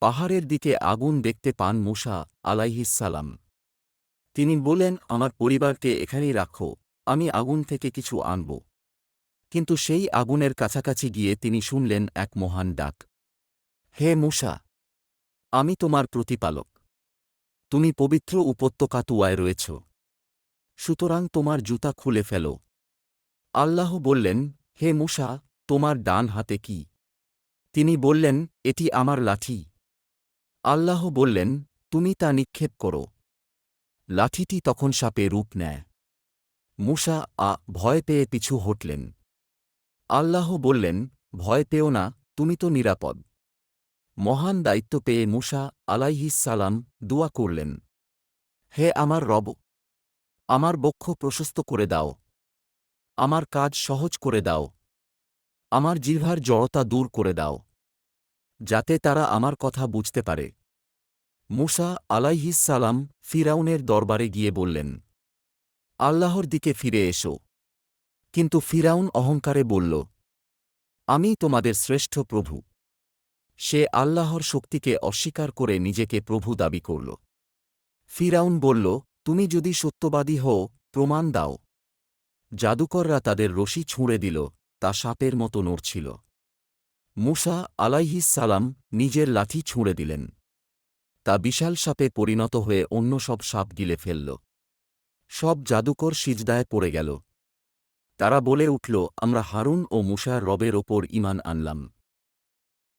পাহাড়ের দিকে আগুন দেখতে পান মুসা আলাইহিসালাম তিনি বললেন, আমার পরিবারকে এখানেই রাখো, আমি আগুন থেকে কিছু আনব। কিন্তু সেই আগুনের কাছাকাছি গিয়ে তিনি শুনলেন এক মহান ডাক, হে মুসা, আমি তোমার প্রতিপালক। তুমি পবিত্র উপত্যকা তুয়ায় রয়েছ। সুতরাং তোমার জুতা খুলে ফেল। আল্লাহ বললেন, হে মুসা, তোমার ডান হাতে কি? তিনি বললেন, এটি আমার লাঠি। আল্লাহ বললেন, তুমি তা নিক্ষেপ করো। লাঠিটি তখন সাপে রূপ নেয়। মুসা আ ভয় পেয়ে পিছু হটলেন। আল্লাহ বললেন, ভয় পেও না, তুমি তো নিরাপদ। মহান দায়িত্ব পেয়ে মুসা আলাইহিসালাম দোয়া করলেন। হে আমার রব, আমার বক্ষ প্রশস্ত করে দাও। আমার কাজ সহজ করে দাও। আমার জিহ্বার জড়তা দূর করে দাও। যাতে তারা আমার কথা বুঝতে পারে। মুসা আলাইহিসালাম ফিরাউনের দরবারে গিয়ে বললেন, আল্লাহর দিকে ফিরে এসো। কিন্তু ফিরাউন অহংকারে বলল, আমি তোমাদের শ্রেষ্ঠ প্রভু। সে আল্লাহর শক্তিকে অস্বীকার করে নিজেকে প্রভু দাবি করল। ফিরাউন বলল, তুমি যদি সত্যবাদী হও, প্রমাণ দাও। জাদুকররা তাদের রশি ছুঁড়ে দিল, তা সাপের মতো নড়ছিল। মুসা আলাইহিসালাম নিজের লাঠি ছুঁড়ে দিলেন। তা বিশাল সাপে পরিণত হয়ে অন্য সব সাপ গিলে ফেলল। সব জাদুকর সিজদায় পড়ে গেল। তারা বলে উঠল, আমরা হারুন ও মুসার রবের ওপর ইমান আনলাম।